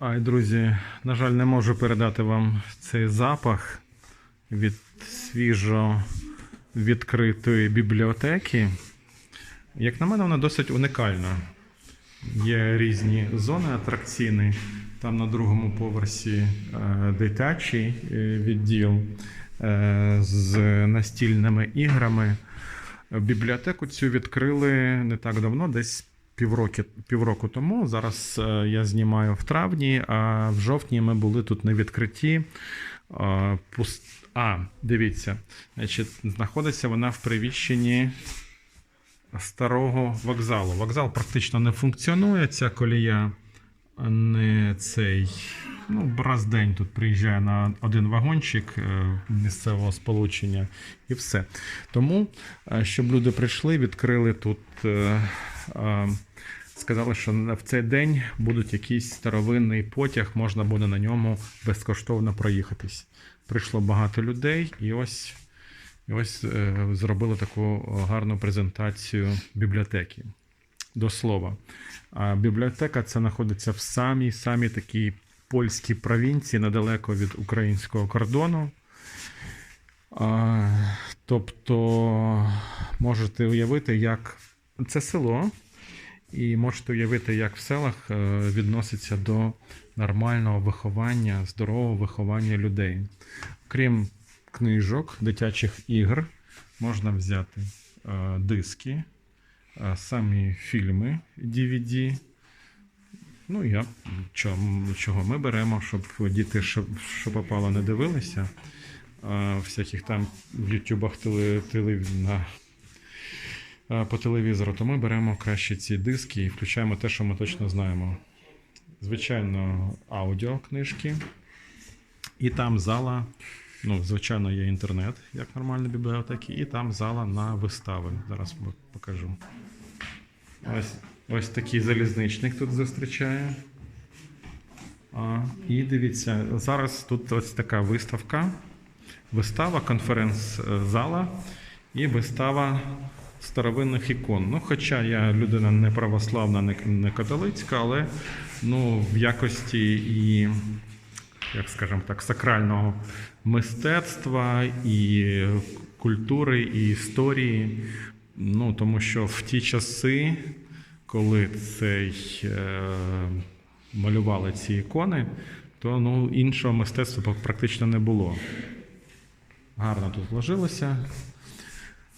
Ай, друзі, на жаль, не можу передати вам цей запах від свіжо відкритої бібліотеки. Як на мене, вона досить унікальна. Є різні зони атракційні. Там на другому поверсі е, дитячий е, відділ е, з настільними іграми. Бібліотеку цю відкрили не так давно, десь півроку, півроку тому. Зараз е, я знімаю в травні, а в жовтні ми були тут на відкритті. А, дивіться, значить, знаходиться вона в приміщенні старого вокзалу. Вокзал практично не функціонує, ця колія не цей. Ну, раз в день тут приїжджає на один вагончик е, місцевого сполучення і все. Тому, е, щоб люди прийшли, відкрили тут. Сказали, що в цей день будуть якийсь старовинний потяг, можна буде на ньому безкоштовно проїхатись. Прийшло багато людей, і ось, і ось е, зробили таку гарну презентацію бібліотеки. До слова, бібліотека це знаходиться в самій самій такій польській провінції, недалеко від українського кордону. Тобто можете уявити, як це село, і можете уявити, як в селах е, відноситься до нормального виховання, здорового виховання людей. Крім книжок, дитячих ігр, можна взяти е, диски, е, самі фільми DVD. Ну, я чого, ми беремо, щоб діти, що, попало, не дивилися. Всяких там в ютубах теле, по телевізору, то ми беремо краще ці диски і включаємо те, що ми точно знаємо. Звичайно, аудіокнижки. І там зала, ну, звичайно, є інтернет, як нормальна бібліотеки, і там зала на вистави. Зараз покажу. Ось, ось такий залізничник тут зустрічає. А, і дивіться, зараз тут ось така виставка. Вистава, конференц-зала і вистава старовинних ікон. Ну, хоча я людина не православна, не, католицька, але ну, в якості і, як скажемо так, сакрального мистецтва і культури, і історії. Ну, тому що в ті часи, коли цей е, малювали ці ікони, то ну, іншого мистецтва практично не було. Гарно тут вложилося.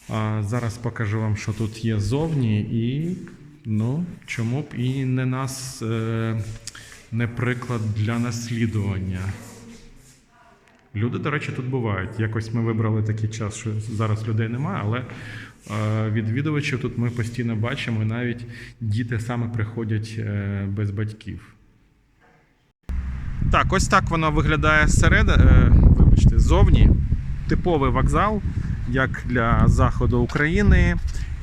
А зараз покажу вам, що тут є зовні, і ну, чому б і не нас е, не приклад для наслідування. Люди, до речі, тут бувають. Якось ми вибрали такий час, що зараз людей немає, але е, відвідувачів тут ми постійно бачимо, і навіть діти саме приходять е, без батьків. Так, ось так воно виглядає зсереди, вибачте, ззовні. Типовий вокзал, як для заходу України,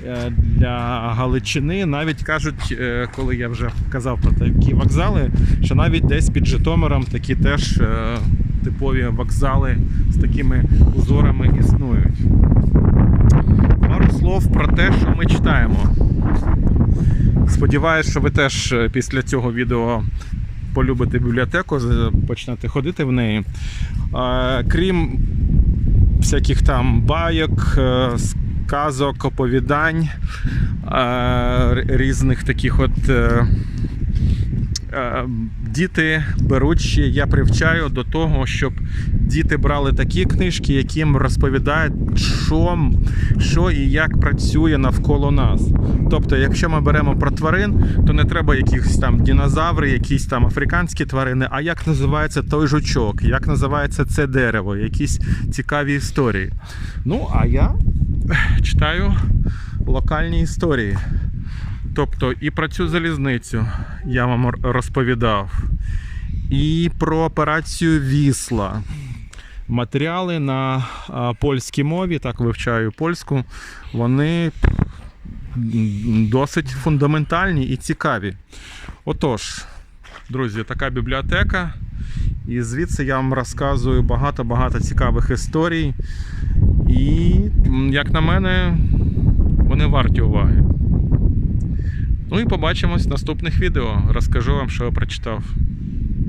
е, для Галичини. Навіть кажуть, е, коли я вже казав про такі вокзали, що навіть десь під Житомиром такі теж е, типові вокзали з такими узорами існують. Пару слов про те, що ми читаємо. Сподіваюсь, що ви теж після цього відео полюбите бібліотеку, почнете ходити в неї. Крім всяких там байок, е, сказок, оповідань, е, різних таких от. Е, Діти беруть ще, я привчаю до того, щоб діти брали такі книжки, які їм розповідають, що, що і як працює навколо нас. Тобто, якщо ми беремо про тварин, то не треба якихось там динозаври, якісь там африканські тварини, а як називається той жучок, як називається це дерево, якісь цікаві історії. Ну, а я читаю локальні історії. Тобто і про цю залізницю я вам розповідав, і про операцію Вісла. Матеріали на польській мові, так вивчаю польську, вони досить фундаментальні і цікаві. Отож, друзі, така бібліотека. І звідси я вам розказую багато-багато цікавих історій. І, як на мене, вони варті уваги. Ну і побачимось в наступних відео. Розкажу вам, що я прочитав.